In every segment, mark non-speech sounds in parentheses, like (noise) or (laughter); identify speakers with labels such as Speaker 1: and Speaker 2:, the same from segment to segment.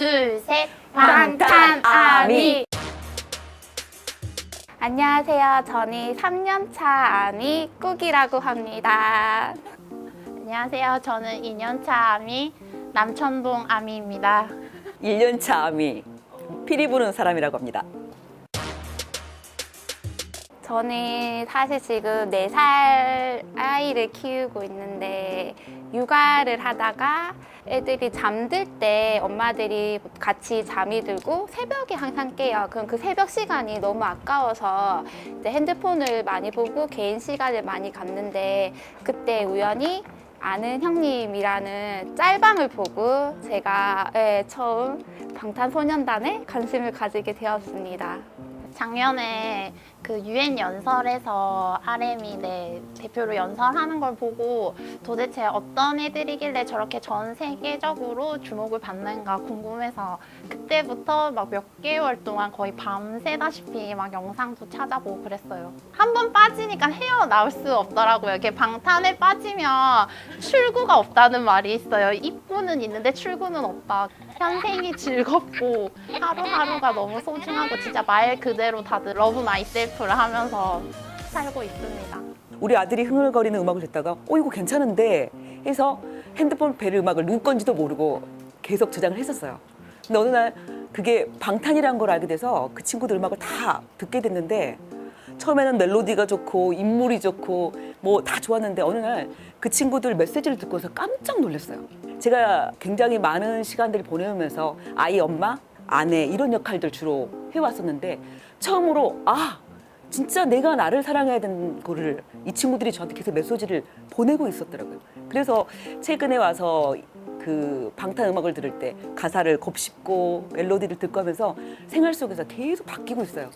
Speaker 1: 둘, 셋.
Speaker 2: 방탄 아미.
Speaker 3: 안녕하세요. 저는 3년차 아미 꾹이라고 합니다.
Speaker 1: 안녕하세요. 저는 2년차 아미 남천동 아미입니다.
Speaker 2: 1년차 아미 피리 부는 사람이라고 합니다.
Speaker 3: 저는 사실 지금 4살 아이를 키우고 있는데 육아를 하다가 애들이 잠들 때 엄마들이 같이 잠이 들고 새벽에 항상 깨요. 그럼 그 새벽 시간이 너무 아까워서 이제 핸드폰을 많이 보고 개인 시간을 많이 갖는데 그때 우연히 아는 형님이라는 짤방을 보고 제가 예, 처음 방탄소년단에 관심을 가지게 되었습니다.
Speaker 1: 작년에 그 유엔 연설에서 RM이 네, 대표로 연설하는 걸 보고 도대체 어떤 애들이길래 저렇게 전 세계적으로 주목을 받는가 궁금해서 그때부터 막 몇 개월 동안 거의 밤새다시피 막 영상도 찾아보고 그랬어요. 한 번 빠지니까 헤어나올 수 없더라고요. 이게 방탄에 빠지면 출구가 없다는 말이 있어요. 입구는 있는데 출구는 없다. 현생이 즐겁고 하루하루가 너무 소중하고 진짜 말 그대로 다들 러브 마이셀프를 하면서 살고 있습니다.
Speaker 2: 우리 아들이 흥얼거리는 음악을 듣다가 어 이거 괜찮은데 해서 핸드폰 베르 음악을 누구 건지도 모르고 계속 저장을 했었어요. 근데 어느 날 그게 방탄이라는 걸 알게 돼서 그 친구들 음악을 다 듣게 됐는데 처음에는 멜로디가 좋고 인물이 좋고 뭐 다 좋았는데 어느 날 그 친구들 메시지를 듣고서 깜짝 놀랐어요. 제가 굉장히 많은 시간들을 보내면서 아이 엄마, 아내 이런 역할들 주로 해왔었는데 처음으로 아 진짜 내가 나를 사랑해야 되는 거를 이 친구들이 저한테 계속 메시지를 보내고 있었더라고요. 그래서 최근에 와서 그 방탄 음악을 들을 때 가사를 곱씹고 멜로디를 듣고 하면서 생활 속에서 계속 바뀌고 있어요.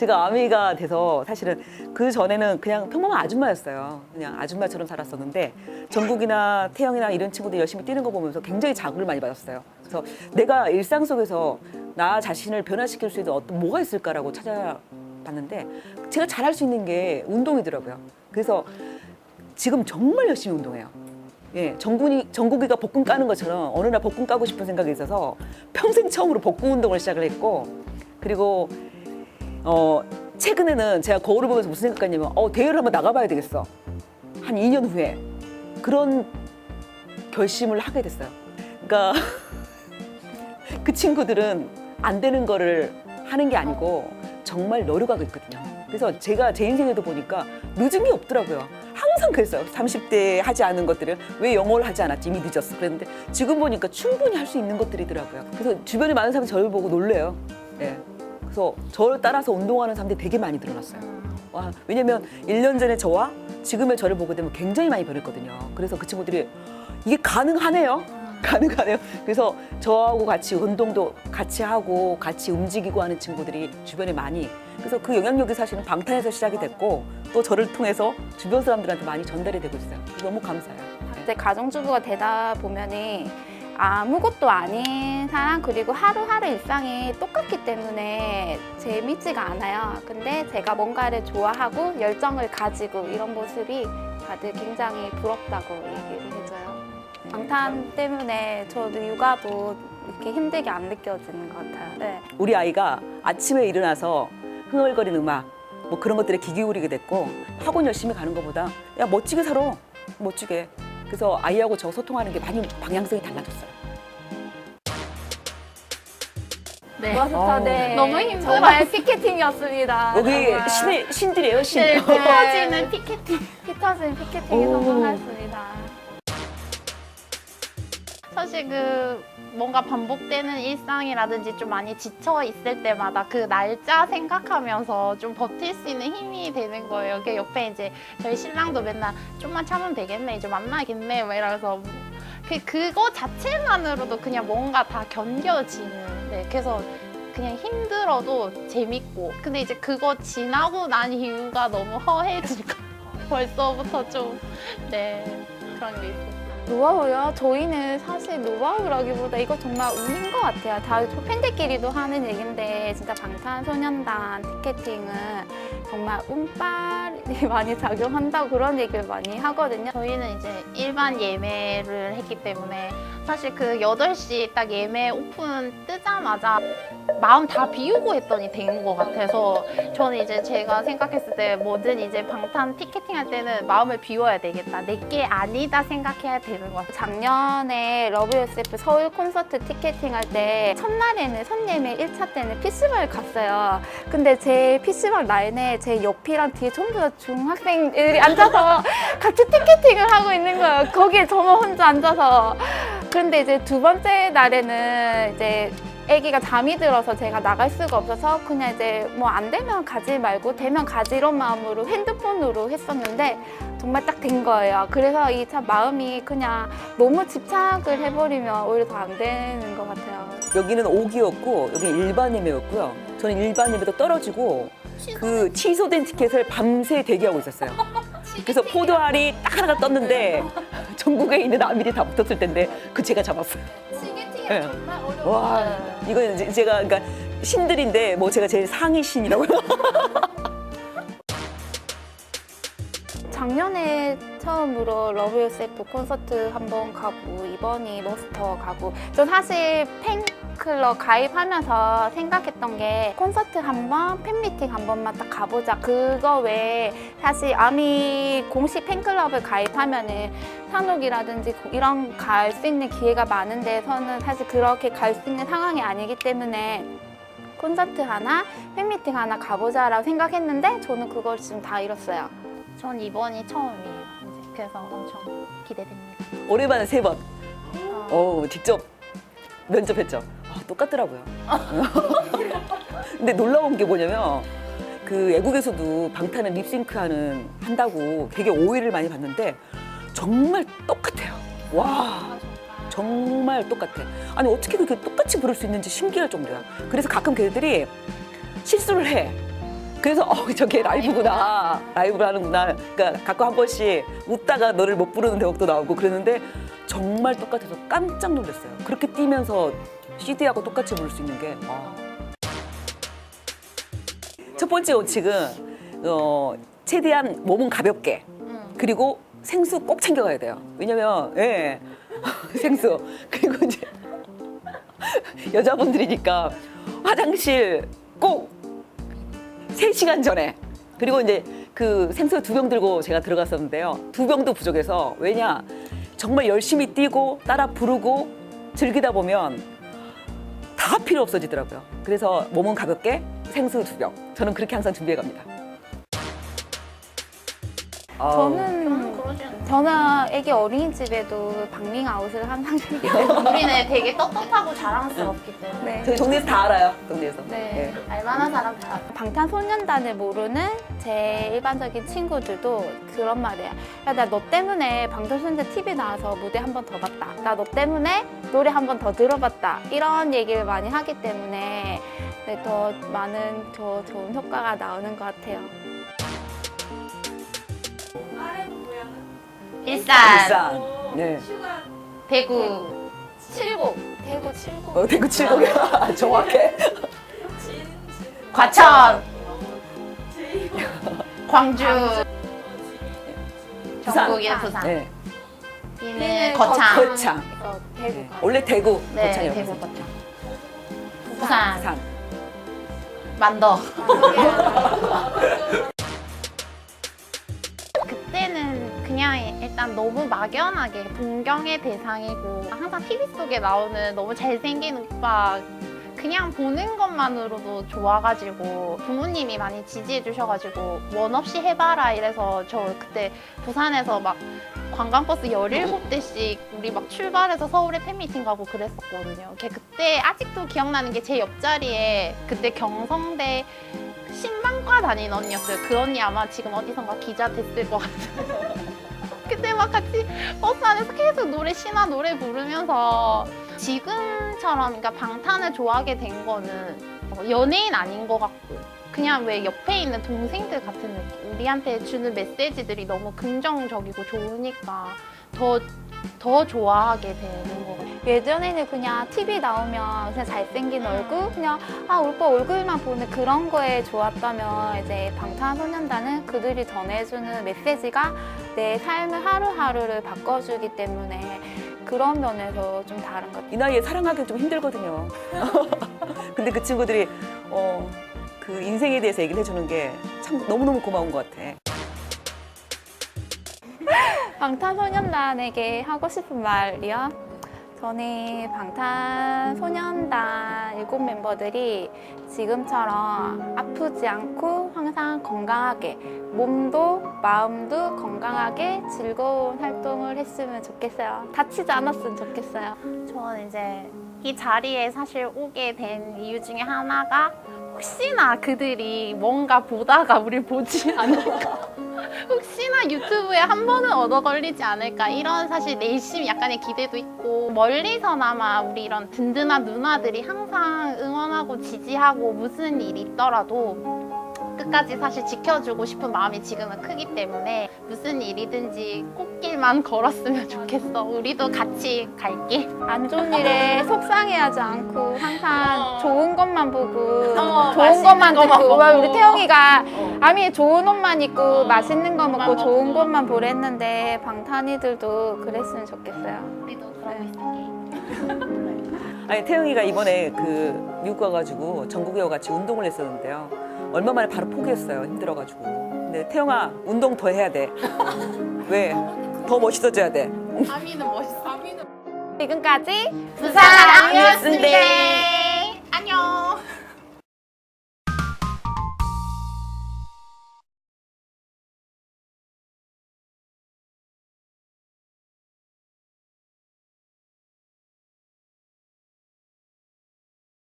Speaker 2: 제가 아미가 돼서 사실은 그 전에는 그냥 평범한 아줌마였어요. 그냥 아줌마처럼 살았었는데 정국이나 태영이나 이런 친구들 열심히 뛰는 거 보면서 굉장히 자극을 많이 받았어요. 그래서 내가 일상 속에서 나 자신을 변화시킬 수 있는 어떤 뭐가 있을까라고 찾아봤는데 제가 잘할 수 있는 게 운동이더라고요. 그래서 지금 정말 열심히 운동해요. 예, 정국이, 정국이가 복근 까는 것처럼 어느 날 복근 까고 싶은 생각이 있어서 평생 처음으로 복근 운동을 시작을 했고 그리고 어, 최근에는 제가 거울을 보면서 무슨 생각했냐면 어, 대회를 한번 나가봐야 되겠어. 한 2년 후에 그런 결심을 하게 됐어요. 그러니까 (laughs) 그 친구들은 안 되는 거를 하는 게 아니고 정말 노력하고 있거든요. 그래서 제가 제 인생에도 보니까 늦은 게 없더라고요. 항상 그랬어요. 30대에 하지 않은 것들을 왜 영어를 하지 않았지? 이미 늦었어. 그랬는데 지금 보니까 충분히 할 수 있는 것들이더라고요. 그래서 주변에 많은 사람들이 저를 보고 놀래요. 예. 그래서 저를 따라서 운동하는 사람들이 되게 많이 늘어났어요. 와, 왜냐면 1년 전에 저와 지금의 저를 보게 되면 굉장히 많이 변했거든요. 그래서 그 친구들이 이게 가능하네요. (laughs) 가능하네요. 그래서 저하고 같이 운동도 같이 하고 같이 움직이고 하는 친구들이 주변에 많이 그래서 그 영향력이 사실은 방탄에서 시작이 됐고 또 저를 통해서 주변 사람들한테 많이 전달이 되고 있어요. 너무 감사해요.
Speaker 3: 이제 가정주부가 되다 보면은 아무것도 아닌 사람 그리고 하루하루 일상이 똑같기 때문에 재밌지가 않아요. 근데 제가 뭔가를 좋아하고 열정을 가지고 이런 모습이 다들 굉장히 부럽다고 얘기를 해줘요. 방탄 때문에 저도 육아도 이렇게 힘들게 안 느껴지는 것 같아요. 네.
Speaker 2: 우리 아이가 아침에 일어나서 흥얼거리는 음악 뭐 그런 것들에 귀 기울이게 됐고 학원 열심히 가는 것보다 야 멋지게 살아 멋지게 그래서 아이하고 저 소통하는 게 많이 방향성이 달라졌어요.
Speaker 1: 네.
Speaker 3: 고맙습니다. 네.
Speaker 1: 너무 힘들어요.
Speaker 3: 정말 피켓팅이었습니다.
Speaker 2: 여기
Speaker 3: 정말.
Speaker 2: 신들이에요 신.
Speaker 1: 네, 피터지는 피켓팅.
Speaker 3: 피터진 피켓팅이
Speaker 2: 오.
Speaker 3: 성공했습니다.
Speaker 1: 사실 그 뭔가 반복되는 일상이라든지 좀 많이 지쳐 있을 때마다 그 날짜 생각하면서 좀 버틸 수 있는 힘이 되는 거예요. 이게 옆에 이제 저희 신랑도 맨날 좀만 참으면 되겠네, 이제 만나겠네, 막 이러면서 그 그거 자체만으로도 그냥 뭔가 다 견뎌지는. 네, 그래서 그냥 힘들어도 재밌고. 근데 이제 그거 지나고 난 이유가 너무 허해지고 (laughs) 벌써부터 좀네 그런 게 있어요.
Speaker 3: 노하우요? 저희는 사실 노하우라기보다 이거 정말 운인 것 같아요. 다 팬들끼리도 하는 얘긴데 진짜 방탄소년단 티켓팅은 정말 운빨이 (laughs) 많이 작용한다고 그런 얘기를 많이 하거든요.
Speaker 1: 저희는 이제 일반 예매를 했기 때문에 사실 그 8시 딱 예매 오픈 뜨자마자 마음 다 비우고 했더니 된 것 같아서 저는 이제 제가 생각했을 때 뭐든 이제 방탄 티켓팅 할 때는 마음을 비워야 되겠다. 내게 아니다 생각해야 되는 것 같아요.
Speaker 3: 작년에 러브 유세프 서울 콘서트 티켓팅 할 때 첫날에는 선 예매 1차 때는 PC방을 갔어요. 근데 제 PC방 라인에 제 옆이랑 뒤에 전부 다 중학생들이 앉아서 같이 티켓팅을 하고 있는 거예요. 거기에 저만 혼자 앉아서. 그런데 이제 두 번째 날에는 이제 아기가 잠이 들어서 제가 나갈 수가 없어서 그냥 이제 뭐 안 되면 가지 말고 되면 가지 이런 마음으로 핸드폰으로 했었는데 정말 딱 된 거예요. 그래서 이 참 마음이 그냥 너무 집착을 해버리면 오히려 더 안 되는 것 같아요.
Speaker 2: 여기는 5기였고 여기는 일반 예매였고요. 저는 일반 예매도 떨어지고 그 취소된 티켓을 밤새 대기하고 있었어요. 그래서 포도알이 딱 하나가 떴는데 전국에 있는 아미리 다 붙었을 텐데 그 제가 잡았어요.
Speaker 3: 티켓팅이
Speaker 2: 네.
Speaker 3: 정말 어려워요.
Speaker 2: 와, 이건 이제 제가 그러니까 신들인데 뭐 제가 제일 상위 신이라고. (laughs)
Speaker 3: 작년에 처음으로 러브 유세프 콘서트 한번 가고 이번이 머스터 가고 저 사실 팬 클럽 가입하면서 생각했던 게 콘서트 한 번, 팬미팅 한 번만 딱 가보자 그거 외에 사실 아미 공식 팬클럽을 가입하면은 산옥이라든지 이런 갈 수 있는 기회가 많은데 저는 사실 그렇게 갈 수 있는 상황이 아니기 때문에 콘서트 하나, 팬미팅 하나 가보자라고 생각했는데 저는 그걸 지금 다 잃었어요.
Speaker 1: 전 이번이 처음이에요. 이제 그래서 엄청 기대됩니다.
Speaker 2: 올해만 세 번.
Speaker 1: 어,
Speaker 2: 어, 직접 면접했죠. 아, 똑같더라고요. (laughs) 근데 놀라운 게 뭐냐면 그 외국에서도 방탄은 립싱크하는 한다고 되게 오해를 많이 받는데 정말 똑같아요. 와. 정말 똑같아. 아니 어떻게 그렇게 똑같이 부를 수 있는지 신기할 정도야. 그래서 가끔 걔들이 실수를 해. 그래서 어 저게 라이브구나 라이브를 하는구나 그러니까 가끔 한 번씩 웃다가 너를 못 부르는 대목도 나오고 그러는데 정말 똑같아서 깜짝 놀랐어요 그렇게 뛰면서 CD하고 똑같이 부를 수 있는 게 와. 첫 번째 원칙은 어, 최대한 몸은 가볍게
Speaker 1: 음.
Speaker 2: 그리고 생수 꼭 챙겨가야 돼요. 왜냐면 예 (laughs) 생수 그리고 이제 (laughs) 여자분들이니까 화장실 꼭 3시간 전에 그리고 이제 그 생수 두 병 들고 제가 들어갔었는데요. 두 병도 부족해서 왜냐 정말 열심히 뛰고 따라 부르고 즐기다 보면 다 필요 없어지더라고요. 그래서 몸은 가볍게 생수 두 병. 저는 그렇게 항상 준비해 갑니다.
Speaker 3: 저는. 저는 애기 어린이집에도 박링 아웃을 항상 준비해요. (laughs)
Speaker 1: 우리는 되게 떳떳하고 자랑스럽기 때문에
Speaker 3: 네.
Speaker 2: 저희 동네에서 다 알아요. 동네에서.
Speaker 3: 네.
Speaker 1: 알만한 사람 다
Speaker 3: 방탄소년단을 모르는 제 일반적인 친구들도 그런 말이에요. 야, 나 너 때문에 방탄소년단 TV 나와서 무대 한 번 더 봤다. 나 너 때문에 노래 한 번 더 들어봤다. 이런 얘기를 많이 하기 때문에 네, 더 많은 더 좋은 효과가 나오는 것 같아요.
Speaker 1: 일산,
Speaker 2: 일산. 네.
Speaker 1: 대구,
Speaker 3: 칠곡, 대구 칠곡.
Speaker 2: 어, 대구 칠곡이야. 정확해.
Speaker 1: 과천, (laughs) 광주,
Speaker 2: 부산.
Speaker 1: 전국이는 부산,
Speaker 2: 네.
Speaker 1: B는 거창,
Speaker 2: 거창.
Speaker 3: 어, 대구.
Speaker 2: 네. 원래 대구.
Speaker 1: 네,
Speaker 2: 거창이요.
Speaker 1: 대구 거창, 부산,
Speaker 2: 부산.
Speaker 1: 만더. 그냥 일단 너무 막연하게 동경의 대상이고 항상 TV 속에 나오는 너무 잘생긴 오빠 그냥 보는 것만으로도 좋아가지고 부모님이 많이 지지해 주셔가지고 원 없이 해봐라 이래서 저 그때 부산에서 막 관광버스 17대씩 (laughs) 우리 막 출발해서 서울에 팬미팅 가고 그랬었거든요. 걔 그때 아직도 기억나는 게 제 옆자리에 그때 경성대 신방과 다니는 언니였어요. 그 언니 아마 지금 어디선가 기자 됐을 것 같아요. (laughs) 그때 막 같이 버스 안에서 계속 노래 신화 노래 부르면서 지금처럼 그러니까 방탄을 좋아하게 된 거는 연예인 아닌 것 같고 그냥 왜 옆에 있는 동생들 같은 느낌 우리한테 주는 메시지들이 너무 긍정적이고 좋으니까 더 더 좋아하게 되는 것 같아요.
Speaker 3: 예전에는 그냥 TV 나오면 그냥 잘생긴 얼굴, 그냥 아 오빠 얼굴만 보는 그런 거에 좋았다면 이제 방탄소년단은 그들이 전해주는 메시지가 내 삶을 하루하루를 바꿔주기 때문에 그런 면에서 좀 다른 것 같아요.
Speaker 2: 이 나이에 사랑하기 좀 힘들거든요. (laughs) 근데 그 친구들이 어, 그 인생에 대해서 얘기를 해주는 게 참 너무너무 고마운 것 같아.
Speaker 3: 방탄소년단에게 하고 싶은 말이요. 저는 방탄소년단 일곱 멤버들이 지금처럼 아프지 않고 항상 건강하게 몸도 마음도 건강하게 즐거운 활동을 했으면 좋겠어요. 다치지 않았으면 좋겠어요.
Speaker 1: 저는 이제 이 자리에 사실 오게 된 이유 중에 하나가 혹시나 그들이 뭔가 보다가 우리 보지 않을까 (laughs) 혹시나 유튜브에 한 번은 얻어 걸리지 않을까 이런 사실 내심 약간의 기대도 있고 멀리서나마 우리 이런 든든한 누나들이 항상 응원하고 지지하고 무슨 일이 있더라도 끝까지 사실 지켜주고 싶은 마음이 지금은 크기 때문에 무슨 일이든지 꽃길만 (laughs) 걸었으면 좋겠어. 우리도 같이 갈게.
Speaker 3: 안 좋은 일에 속상해하지 않고 항상
Speaker 1: 어.
Speaker 3: 좋은 것만 보고
Speaker 1: 어,
Speaker 3: 좋은
Speaker 1: 맛있는
Speaker 3: 것만
Speaker 1: 것만
Speaker 3: 듣고
Speaker 1: 먹고.
Speaker 3: 우리 태영이가
Speaker 1: 어.
Speaker 3: 아미 좋은 옷만 입고
Speaker 1: 어,
Speaker 3: 맛있는 거 먹고
Speaker 1: 먹고.
Speaker 3: 좋은 것만 보랬는데 방탄이들도 그랬으면 좋겠어요.
Speaker 1: 우리도 그러고 있을게. (laughs)
Speaker 2: 아니 태영이가 이번에 그 미국 가가지고 전국이와 같이 운동을 했었는데요. 얼마 만에 바로 포기했어요. 힘들어가지고. 근데 태영아 운동 더 해야 돼. 왜? 더 멋있어져야 돼.
Speaker 1: 아미는 멋있어. 아미는
Speaker 3: 지금까지
Speaker 1: 부산 아미였습니다. 안녕.